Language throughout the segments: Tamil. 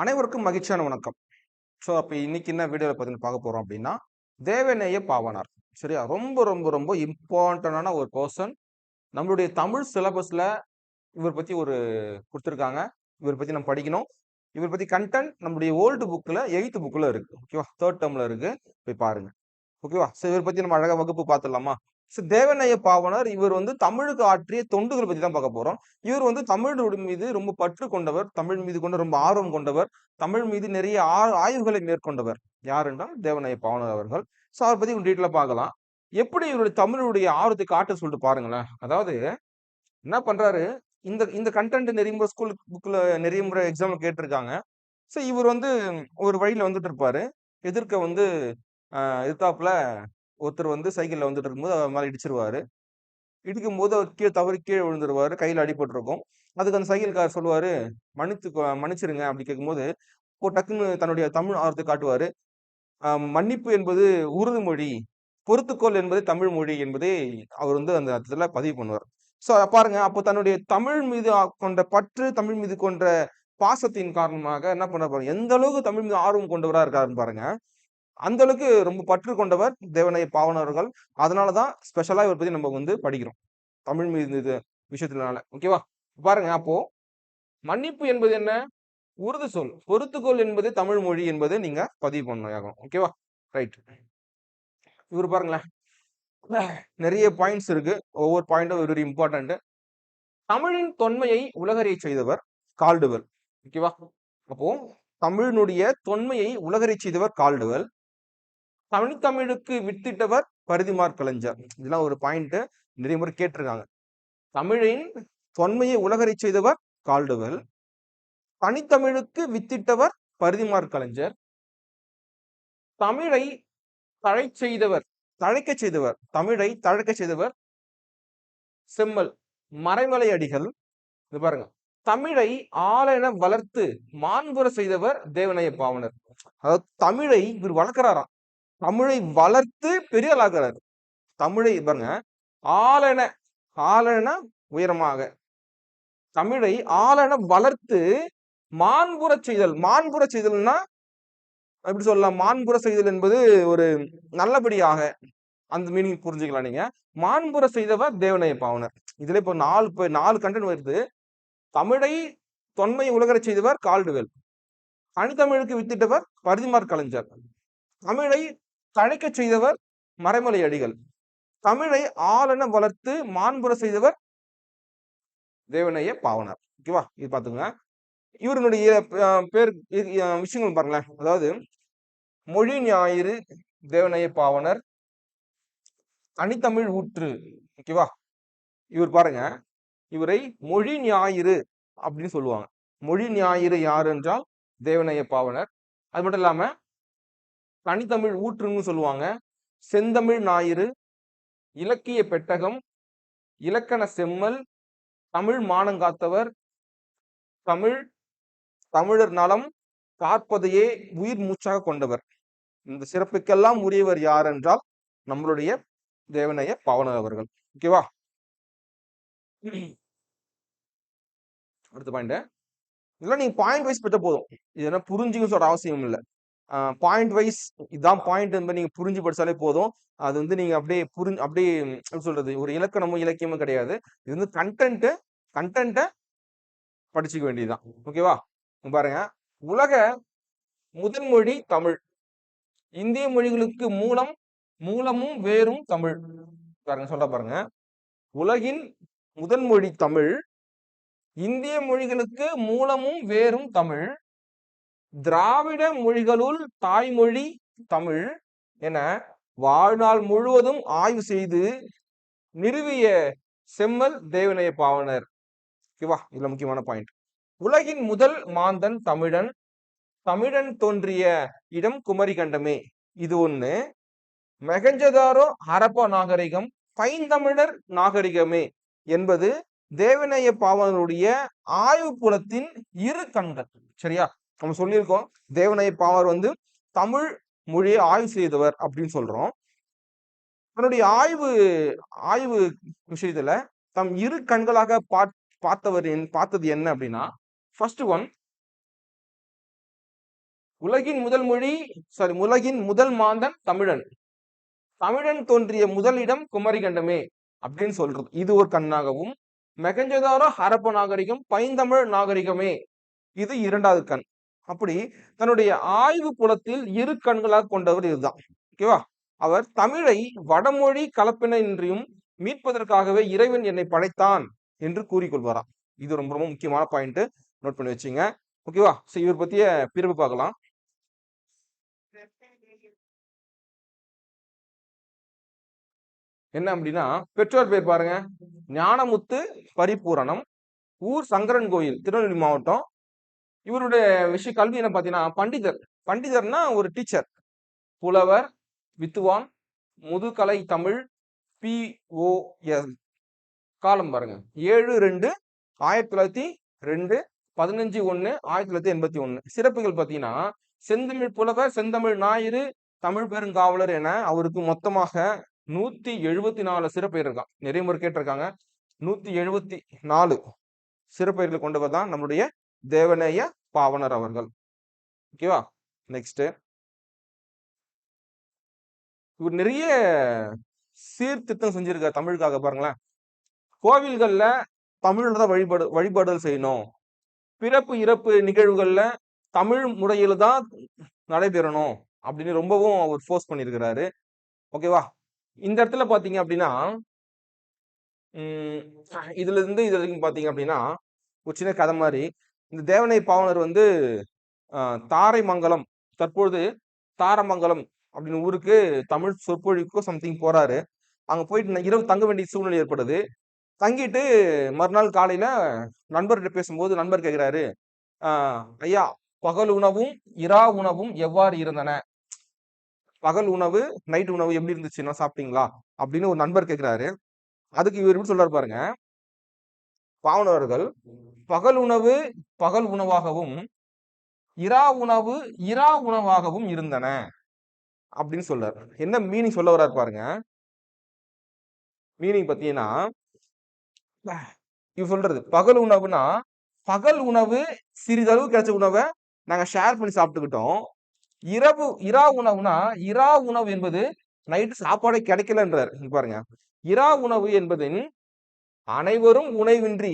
அனைவருக்கும் மகிழ்ச்சியான வணக்கம். ஸோ அப்போ இன்னைக்கு என்ன வீடியோவில் பார்த்தீங்கன்னா பார்க்க போகிறோம் அப்படின்னா தேவநேய பாவனார். சரியா? ரொம்ப ரொம்ப ரொம்ப இம்பார்ட்டண்டான ஒரு பர்சன் நம்மளுடைய தமிழ் சிலபஸில் இவர் பற்றி ஒரு கொடுத்துருக்காங்க. இவர் பற்றி நம்ம படிக்கணும். இவர் பற்றி கண்டென்ட் நம்மளுடைய ஓல்டு புக்கில் எயித்து புக்கில் இருக்குது ஓகேவா தேர்ட் டேர்மில் இருக்குது போய் பாருங்கள் ஓகேவா ஸோ இவர் பற்றி நம்ம அழகாக வகுப்பு பார்த்துடலாமா? தேவநேய பாவனர் இவர் வந்து தமிழுக்கு ஆற்றிய தொண்டுகள் பற்றி தான் பார்க்க போகிறோம் இவர் வந்து தமிழ் மீது ரொம்ப பற்று கொண்டவர் தமிழ் மீது கொண்ட ரொம்ப ஆர்வம் கொண்டவர் தமிழ் மீது நிறைய ஆ- ஆய்வுகளை மேற்கொண்டவர். யாருன்னா என்றால் பாவனர் அவர்கள். ஸோ அவரை பற்றி டீட்டெயிலாக பார்க்கலாம். எப்படி இவருடைய தமிழுடைய ஆர்வத்தை காட்ட சொல்லிட்டு பாருங்களேன். அதாவது என்ன பண்றாரு? இந்த இந்த கண்டென்ட் நிறைய முறை ஸ்கூல் புக்கில் நிறைய முறை எக்ஸாம்ல கேட்டிருக்காங்க. ஸோ இவர் வந்து ஒரு வழியில வந்துட்டு இருப்பாரு. எதிர்க்க வந்து ஆஹ், எதிர்த்தாப்புல ஒருத்தர் வந்து சைக்கிளில் வந்துட்டு இருக்கும்போது அவர் மேலே இடிச்சிருவாரு. இடிக்கும் போது அவர் கீழே தவறி கீழே விழுந்துருவாரு கையில் அடிபட்டிருக்கும் அதுக்கு அந்த சைக்கிள்காரர் சொல்லுவார் மன்னித்து மன்னிச்சிருங்க அப்படி கேட்கும்போது இப்போ டக்குன்னு தன்னுடைய தமிழ் ஆர்வத்தை காட்டுவார். மன்னிப்பு என்பது உறுதிமொழி பொறுத்துக்கோள் என்பது தமிழ் மொழி என்பதை அவர் வந்து அந்த இடத்துல பதிவு பண்ணுவார். ஸோ பாருங்க அப்போ தன்னுடைய தமிழ் மீது கொண்ட பற்று தமிழ் மீது கொண்ட பாசத்தின் காரணமாக என்ன பண்ண பாருங்க எந்த அளவுக்கு தமிழ் மீது ஆர்வம் கொண்டவராக இருக்காருன்னு பாருங்க. அந்த அளவுக்கு ரொம்ப பற்று கொண்டவர் தேவனைய பாவனர்கள். அதனால தான் ஸ்பெஷலாக இவர் பற்றி நம்ம வந்து படிக்கிறோம். தமிழ் மீது இது விஷயத்தினால. ஓகேவா பாருங்க அப்போ மன்னிப்பு என்பது என்ன? உருது சொல். பொறுத்துக்கோள் என்பது தமிழ் மொழி என்பதை நீங்க பதிவு பண்ணணும் ஓகேவா ரைட் இவர் பாருங்களேன். நிறைய பாயிண்ட்ஸ் இருக்கு. ஒவ்வொரு பாயிண்ட்டும் வெரி இம்பார்ட்டன்ட் தமிழின் தொன்மையை உலகறிய செய்தவர் கால்டுவெல். ஓகேவா அப்போ தமிழினுடைய தொன்மையை உலகறிய செய்தவர் கால்டுவல். தனித்தமிழுக்கு வித்திட்டவர் பரிதிமார் கலைஞர். இதெல்லாம் ஒரு பாயிண்ட் நிறைய முறை கேட்டிருக்காங்க. தமிழின் தொன்மையை உலகரை செய்தவர் கால்டுவெல். தனித்தமிழுக்கு வித்திட்டவர் பரிதிமார் கலைஞர். தமிழை தழை செய்தவர் தழைக்கச் செய்தவர் தமிழை தழைக்க செய்தவர் செம்மல் மறைமலை அடிகள். இது பாருங்க. தமிழை ஆளென வளர்த்து மாண்புற செய்தவர் தேவனைய பாவனர். அதாவது தமிழை இவர் வளர்க்கிறாராம். தமிழை வளர்த்து பெரிய ஆளாக்குறாரு தமிழை பாருங்க ஆளன ஆளன உயரமாக. தமிழை ஆளன வளர்த்து மாண்புற செய்தல். மாண்புற செய்தல்னா எப்படி சொல்லலாம்? மாண்புற செய்தல் என்பது ஒரு நல்லபடியாக அந்த மீனிங் புரிஞ்சுக்கலாம் நீங்க. மாண்புற செய்தவர் தேவனைய பாவனர் இதுல இப்போ நாலு இப்போ நாலு கண்டென்ட் வருது. தமிழை தொன்மை உலகரை செய்தவர் கால்டுவெல் தனித்தமிழுக்கு வித்திட்டவர் பரிதிமார் கலைஞர். தமிழை தழைக்க செய்தவர் மறைமலை அடிகள். தமிழை ஆளென வளர்த்து மாண்புற செய்தவர் தேவனைய பாவனர். ஓகேவா இது பாத்துங்க இவருடைய பேர் விஷயங்கள் பாருங்களேன். அதாவது மொழி ஞாயிறு தேவனைய பாவனர் தனித்தமிழ் ஊற்று. ஓகேவா இவர் பாருங்க. இவரை மொழி ஞாயிறு அப்படின்னு சொல்லுவாங்க. மொழி ஞாயிறு யார் என்றால் தேவனைய பாவனர். அது மட்டும் இல்லாம தனித்தமிழ் ஊற்றுன்னு சொல்லுவாங்க. செந்தமிழ் ஞாயிறு இலக்கிய பெட்டகம் இலக்கண செம்மல் தமிழ் மானங்காத்தவர் தமிழ் தமிழர் நலம் காப்பதையே உயிர் மூச்சாக கொண்டவர். இந்த சிறப்புக்கெல்லாம் உரியவர் யார் என்றால் நம்மளுடைய தேவனைய பவனர் அவர்கள். ஓகேவா அடுத்த பாயிண்ட் இதெல்லாம் நீங்க பாயிண்ட் வைஸ் பெற்ற போதும். இதெல்லாம் என்ன சொல்ற அவசியம் இல்லை பாயிண்ட் வைஸ் இதான் பாயிண்ட் என்பது நீங்க புரிஞ்சு படிச்சாலே போதும். அது வந்து நீங்க அப்படியே புரிஞ்சு அப்படியே எப்படி சொல்றது? ஒரு இலக்கணமும் இலக்கியமும் கிடையாது. இது வந்து கண்டென்ட்டு கண்டென்ட்டை படிச்சுக்க வேண்டியதுதான். ஓகேவா? பாருங்க. உலக முதன்மொழி தமிழ். இந்திய மொழிகளுக்கு மூலம் மூலமும் வேறும் தமிழ். பாருங்க சொல்ற பாருங்க. உலகின் முதன்மொழி தமிழ். இந்திய மொழிகளுக்கு மூலமும் வேறும் தமிழ். திராவிட மொழிகளுள் தாய்மொழி தமிழ் என வாழ்நாள் முழுவதும் ஆய்வு செய்து நிறுவிய செம்மல் தேவனைய பாவனர் ஓகேவா இதுல முக்கியமான பாயிண்ட் உலகின் முதல் மாந்தன் தமிழன். தமிழன் தோன்றிய இடம் குமரிகண்டமே இது ஒண்ணு. மெகஞ்சதாரோ ஹரப்பா நாகரிகம் பைந்தமிழர் நாகரிகமே என்பது தேவநேய பாவனருடைய ஆய்வு புலத்தின் இரு கண்கள். சரியா? நம்ம சொல்லியிருக்கோம் தேவனை பாவர் வந்து தமிழ் மொழியை ஆய்வு செய்தவர் அப்படின்னு சொல்றோம். தன்னுடைய ஆய்வு ஆய்வு விஷயத்துல தம் இரு கண்களாக பா பார்த்தவர் என்- பார்த்தது என்ன அப்படின்னா ஃபர்ஸ்ட் ஒன் உலகின் முதல் மொழி சாரி உலகின் முதல் மாந்தன் தமிழன். தமிழன் தோன்றிய முதலிடம் குமரிகண்டமே அப்படின்னு சொல்றது. இது ஒரு கண்ணாகவும் மெகஞ்சதாரோ ஹரப்ப நாகரிகம் பைந்தமிழ் நாகரிகமே. இது இரண்டாவது கண். அப்படி தன்னுடைய ஆய்வு குலத்தில் இரு கண்களாக கொண்டவர் இதுதான். ஓகேவா அவர் தமிழை வடமொழி கலப்பினின்றியும் மீட்பதற்காகவே இறைவன் என்னை படைத்தான் என்று கூறிக்கொள்வாராம். இது ரொம்ப ரொம்ப முக்கியமான பாயிண்ட் நோட் பண்ணி வச்சுங்க. ஓகேவா சோ இவர் பத்திய பிரிவு பார்க்கலாம். என்ன அப்படின்னா பெற்றோர் பேர் பாருங்க. ஞானமுத்து பரிபூரணம் ஊர் சங்கரன் கோயில் திருநெல்வேலி மாவட்டம் இவருடைய விஷய கல்வி என்ன பார்த்தீங்கன்னா பண்டிதர். பண்டிதர்னா ஒரு டீச்சர் புலவர் வித்துவான் முதுகலை தமிழ் பிஓஎஸ் காலம் பாருங்க. ஏழு ரெண்டு ஆயிரத்தி தொள்ளாயிரத்தி ரெண்டு பதினஞ்சு ஒன்று ஆயிரத்தி தொள்ளாயிரத்தி எண்பத்தி ஒன்று சிறப்புகள் பார்த்தீங்கன்னா செந்தமிழ் புலவர் செந்தமிழ் ஞாயிறு தமிழ் பெருங்காவலர் என அவருக்கு மொத்தமாக நூத்தி எழுபத்தி நாலு சிறப்பெயர் இருக்கான் நிறைய முறை கேட்டிருக்காங்க. நூத்தி எழுபத்தி நாலு சிறப்பெயர்கள் கொண்டவர் தான் நம்முடைய தேவநேய பாவனர் அவர்கள். ஓகேவா நெக்ஸ்ட் இவர் நிறைய சீர்திருத்தம் செஞ்சிருக்கார் தமிழுக்காக பாருங்களேன். கோவில்கள்ல தமிழ்ல தான் வழிபாடு வழிபாடுகள் செய்யணும். பிறப்பு இறப்பு நிகழ்வுகள்ல தமிழ் முறையில தான் நடைபெறணும் அப்படின்னு ரொம்பவும் அவர் ஃபோர்ஸ் பண்ணியிருக்கிறாரு ஓகேவா இந்த இடத்துல பாத்தீங்க அப்படின்னா உம் இதுல இருந்து இது வரைக்கும் பாத்தீங்க அப்படின்னா ஒரு சின்ன கதை மாதிரி இந்த தேவனை பாவனர் வந்து தாரைமங்கலம் தற்பொழுது தாரமங்கலம் அப்படின்னு ஊருக்கு தமிழ் சொற்பொழிவுக்கோ சம்திங் போறாரு. அங்க போயிட்டு இரவு தங்க வேண்டிய சூழ்நிலை ஏற்படுது தங்கிட்டு மறுநாள் காலையில நண்பர்கிட்ட பேசும்போது நண்பர் கேக்குறாரு ஆஹ், ஐயா பகல் உணவும் இரா உணவும் எவ்வாறு இருந்தன? பகல் உணவு நைட் உணவு எப்படி இருந்துச்சுன்னா சாப்பிட்டீங்களா? அப்படின்னு ஒரு நண்பர் கேக்குறாரு. அதுக்கு இவர் எப்படி சொல்றாரு பாருங்க பாவனவர்கள் பகல் உணவு பகல் உணவாகவும் இரா உணவு இரா உணவாகவும் இருந்தன. அப்படின்னு சொல்றாரு. என்ன மீனிங் சொல்ல வர்றாரு பாருங்க. மீனிங் பார்த்தீங்கன்னா இவ சொல்றது பகல் உணவுனா பகல் உணவு சிறிதளவு கிடைச்ச உணவை நாங்க ஷேர் பண்ணி சாப்பிட்டுக்கிட்டோம். இரவு இரா உணவுனா இரா உணவு என்பது நைட்டு சாப்பாடே கிடைக்கலன்றார். பாருங்க. இரா உணவு என்பதின் அனைவரும் உணவின்றி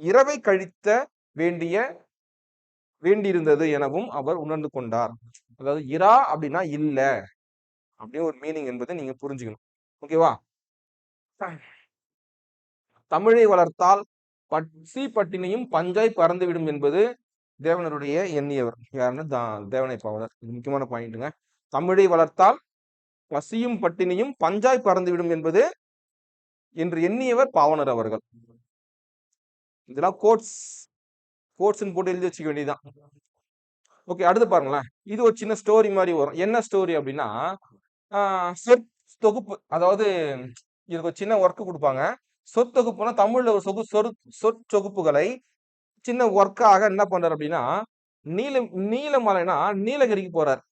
இரவை கழித்த வேண்டிய வேண்டியிருந்தது எனவும் அவர் உணர்ந்து கொண்டார். அதாவது இரா அப்படின்னா இல்ல அப்படின்னு ஒரு மீனிங் என்பதை நீங்க புரிஞ்சுக்கணும். ஓகேவா தமிழை வளர்த்தால் பட்சி பட்டினியும் பஞ்சாய் பறந்துவிடும் என்பது தேவனருடைய எண்ணியவர். யாருன்னு தேவனை பாவலர் இது முக்கியமான பாயிண்ட்டுங்க தமிழை வளர்த்தால் பசியும் பட்டினியும் பஞ்சாய் பறந்துவிடும் என்பது என்று எண்ணியவர் பாவனர் அவர்கள். இதெல்லாம் கோட்ஸ் கோட்ஸ்ன்னு போட்டு எழுதி வச்சுக்க வேண்டியதுதான். ஓகே அடுத்து பாருங்களேன். இது ஒரு சின்ன ஸ்டோரி மாதிரி வரும். என்ன ஸ்டோரி அப்படின்னா சொத் சொற் தொகுப்பு அதாவது இதுக்கு ஒரு சின்ன ஒர்க் கொடுப்பாங்க. சொத்தொகுப்புனா தமிழ்ல ஒரு சொகு சொற் சொற்சொகுப்புகளை சின்ன ஒர்க்காக என்ன பண்றாரு அப்படின்னா நீல நீலமலைனா நீலகிரிக்கு போறார்.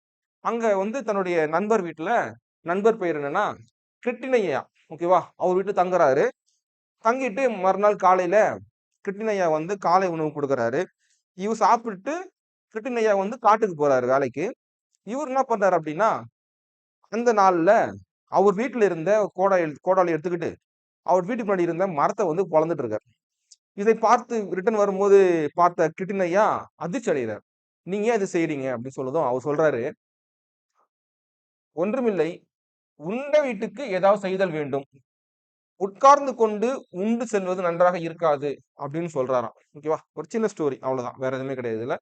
அங்க வந்து தன்னுடைய நண்பர் வீட்டுல நண்பர் பெயர் என்னன்னா கிருட்டினையா ஓகேவா? அவர் வீட்டு தங்குறாரு. தங்கிட்டு மறுநாள் காலையில கிருட்டினையா வந்து காலை உணவு கொடுக்குறாரு. இவர் சாப்பிட்டு கிருட்டினையா வந்து காட்டுக்கு போறாரு வேலைக்கு. இவர் என்ன பண்றாரு அப்படின்னா அந்த நாள்ல அவர் வீட்டுல இருந்த கோடாளி கோடாளி எடுத்துக்கிட்டு அவர் வீட்டுக்கு முன்னாடி இருந்த மரத்தை வந்து குழந்துட்டு இருக்காரு. இதை பார்த்து ரிட்டர்ன் வரும்போது பார்த்த கிட்டினையா அதிர்ச்சி அடைகிறார் நீங்க ஏன் இது செய்யறீங்க அப்படின்னு சொல்லதும் அவர் சொல்றாரு. ஒன்றுமில்லை. உண்ட வீட்டுக்கு ஏதாவது செய்தல் வேண்டும். உட்கார்ந்து கொண்டு உண்டு செல்வது நன்றாக இருக்காது அப்படின்னு சொல்றாராம். ஓகேவா ஒரு சின்ன ஸ்டோரி அவ்வளவுதான். வேற எதுவுமே கிடையாது இல்ல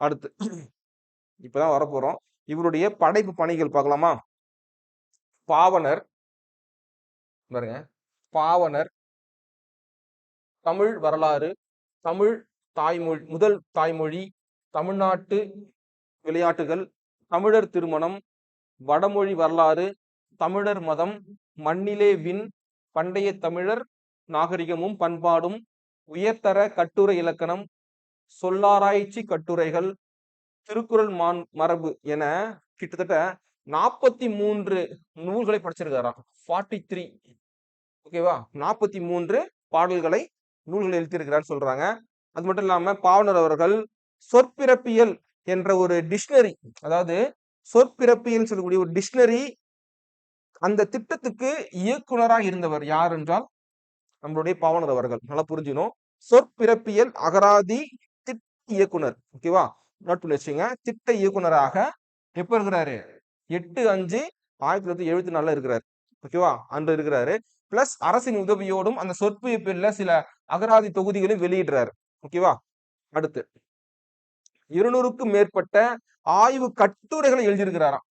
அடுத்து இப்பதான் வரப்போறோம். இவருடைய படைப்பு பணிகள் பார்க்கலாமா? பாவனர் பாருங்க. பாவனர் தமிழ் வரலாறு தமிழ் தாய்மொழி முதல் தாய்மொழி தமிழ்நாட்டு விளையாட்டுகள் தமிழர் திருமணம் வடமொழி வரலாறு தமிழர் மதம் மண்ணிலே விண் பண்டைய தமிழர் நாகரிகமும் பண்பாடும் உயர்தர கட்டுரை இலக்கணம் சொல்லாராய்ச்சி கட்டுரைகள் திருக்குறள் மான் மரபு என கிட்டத்தட்ட நாற்பத்தி மூன்று நூல்களை படிச்சிருக்காராம் ஃபார்ட்டி த்ரீ ஓகேவா? நாற்பத்தி மூன்று பாடல்களை நூல்கள் எழுதியிருக்கிறான்னு சொல்றாங்க. அது மட்டும் இல்லாம பாவனர் அவர்கள் சொற்பிறப்பியல் என்ற ஒரு டிக்ஷனரி அதாவது சொற்பிறப்பியல் சொல்லக்கூடிய ஒரு டிக்ஷனரி அந்த திட்டத்துக்கு இயக்குனராக இருந்தவர் யார் என்றால் நம்மளுடைய பாவனர் அவர்கள். நல்லா புரிஞ்சுக்கணும். சொற்பிறப்பியல் அகராதி திட்ட இயக்குனர். ஓகேவா நோட் பண்ணி வச்சுங்க திட்ட இயக்குனராக எப்ப இருக்கிறாரு? எட்டு அஞ்சு ஆயிரத்தி தொள்ளாயிரத்தி எழுபத்தி நாலுல இருக்கிறாரு. ஓகேவா அன்று இருக்கிறாரு. பிளஸ் அரசின் உதவியோடும் அந்த சொற்பியப்பில் சில அகராதி தொகுதிகளையும் வெளியிடுறாரு. ஓகேவா அடுத்து இருநூறுக்கும் மேற்பட்ட ஆய்வு கட்டுரைகளை எழுதியிருக்கிறாராம்.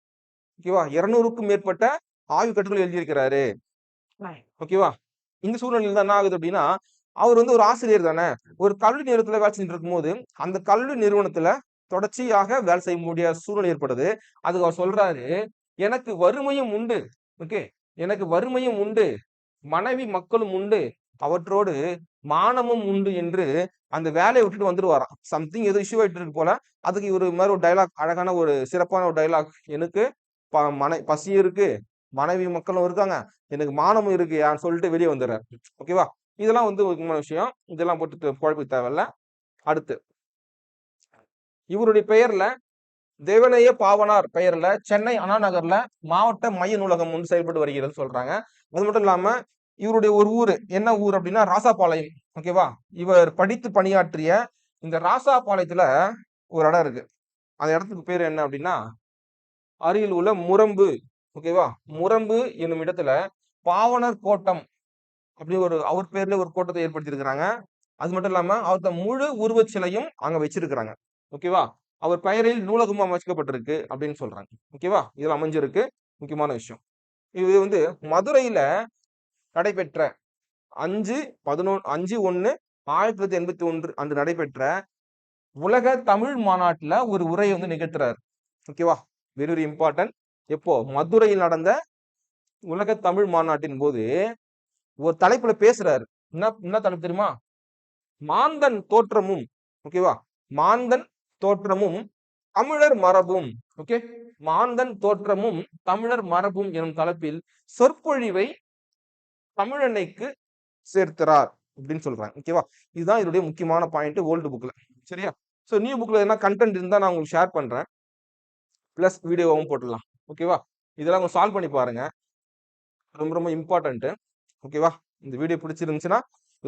ஓகேவா? இருநூறுக்கும் மேற்பட்ட ஆய்வு கட்டுரைகள் எழுதியிருக்கிறாரு. ஓகேவா? இந்த சூழ்நிலையில் தான் என்ன ஆகுது அப்படின்னா அவர் வந்து ஒரு ஆசிரியர் தானே? ஒரு கல்வி நிறுவனத்துல வேலை செஞ்சுட்டு இருக்கும்போது அந்த கல்வி நிறுவனத்துல தொடர்ச்சியாக வேலை செய்ய முடியாத சூழ்நிலை ஏற்படுது. அதுக்கு அவர் சொல்றாரு எனக்கு வறுமையும் உண்டு. ஓகே? எனக்கு வறுமையும் உண்டு. மனைவி மக்களும் உண்டு. அவற்றோடு மானமும் உண்டு என்று அந்த வேலையை விட்டுட்டு வந்துடுவாராம். சம்திங் ஏதோ இஷ்யூ ஆயிட்டு இருக்கு போல. அதுக்கு இவர் மாதிரி ஒரு டைலாக் அழகான ஒரு சிறப்பான ஒரு டைலாக் எனக்கு ப- மனை பசியும் இருக்கு மனைவி மக்களும் இருக்காங்க எனக்கு மானமும் இருக்கு யான்னு சொல்லிட்டு வெளியே வந்துடுறாரு. ஓகேவா இதெல்லாம் வந்து ஒரு முக்கியமான விஷயம். இதெல்லாம் போட்டு குழப்பி தேவையில்ல. அடுத்து இவருடைய பெயர்ல தேவனைய பாவனார் பெயர்ல சென்னை அண்ணா நகர்ல மாவட்ட மைய நூலகம் ஒன்று செயல்பட்டு வருகிறது சொல்றாங்க. அது மட்டும் இல்லாம இவருடைய ஒரு ஊர். என்ன ஊர் அப்படின்னா ராசாபாளையம். ஓகேவா இவர் படித்து பணியாற்றிய இந்த ராசாபாளையத்துல ஒரு இடம் இருக்கு. அந்த இடத்துக்கு பேர் என்ன அப்படின்னா அருகில் உள்ள முரம்பு. ஓகேவா முரம்பு என்னும் இடத்துல பாவனர் கோட்டம் அப்படி ஒரு அவர் பேர்ல ஒரு கோட்டத்தை ஏற்படுத்தியிருக்கிறாங்க. அது மட்டும் இல்லாம அவர்த்த முழு உருவச் சிலையும் அங்க வச்சிருக்கிறாங்க. ஓகேவா அவர் பெயரில் நூலகமும் அமைக்கப்பட்டிருக்கு அப்படின்னு சொல்றாங்க. ஓகேவா இதில் அமைஞ்சிருக்கு. முக்கியமான விஷயம். இது வந்து மதுரையில நடைபெற்ற அஞ்சு பதினொன்று அஞ்சு ஒன்று ஆயிரத்தி தொள்ளாயிரத்தி எண்பத்தி ஒன்று அன்று நடைபெற்ற உலக தமிழ் மாநாட்டுல ஒரு உரையை வந்து நிகழ்த்துறாரு. ஓகேவா வெரி வெரி இம்பார்ட்டன்ட் எப்போ? மதுரையில் நடந்த உலக தமிழ் மாநாட்டின் போது ஒரு தலைப்புல பேசுறாரு. என்ன என்ன தலைப்பு தெரியுமா? மாந்தன் தோற்றமும். ஓகேவா மாந்தன் தோற்றமும் தமிழர் மரபும். ஓகே மாந்தன் தோற்றமும் தமிழர் மரபும் எனும் தலைப்பில் சொற்பொழிவை தமிழன்னைக்கு சேர்க்கிறார் அப்படின்னு சொல்றாங்க. ஓகேவா இதுதான் இதனுடைய முக்கியமான பாயிண்ட் ஓல்டு புக்ல சரியா? ஸோ நியூ புக்ல என்ன கண்டென்ட் இருந்தால் நான் உங்களுக்கு ஷேர் பண்றேன். ப்ளஸ் வீடியோவும் போட்டுடலாம். ஓகேவா இதெல்லாம் கொஞ்சம் சால்வ் பண்ணி பாருங்க. ரொம்ப ரொம்ப இம்பார்ட்டன்ட்டு ஓகேவா இந்த வீடியோ பிடிச்சிருந்துச்சுன்னா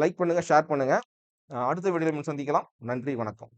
லைக் பண்ணுங்க ஷேர் பண்ணுங்க. அடுத்த வீடியோவில் சந்திக்கலாம். நன்றி வணக்கம்.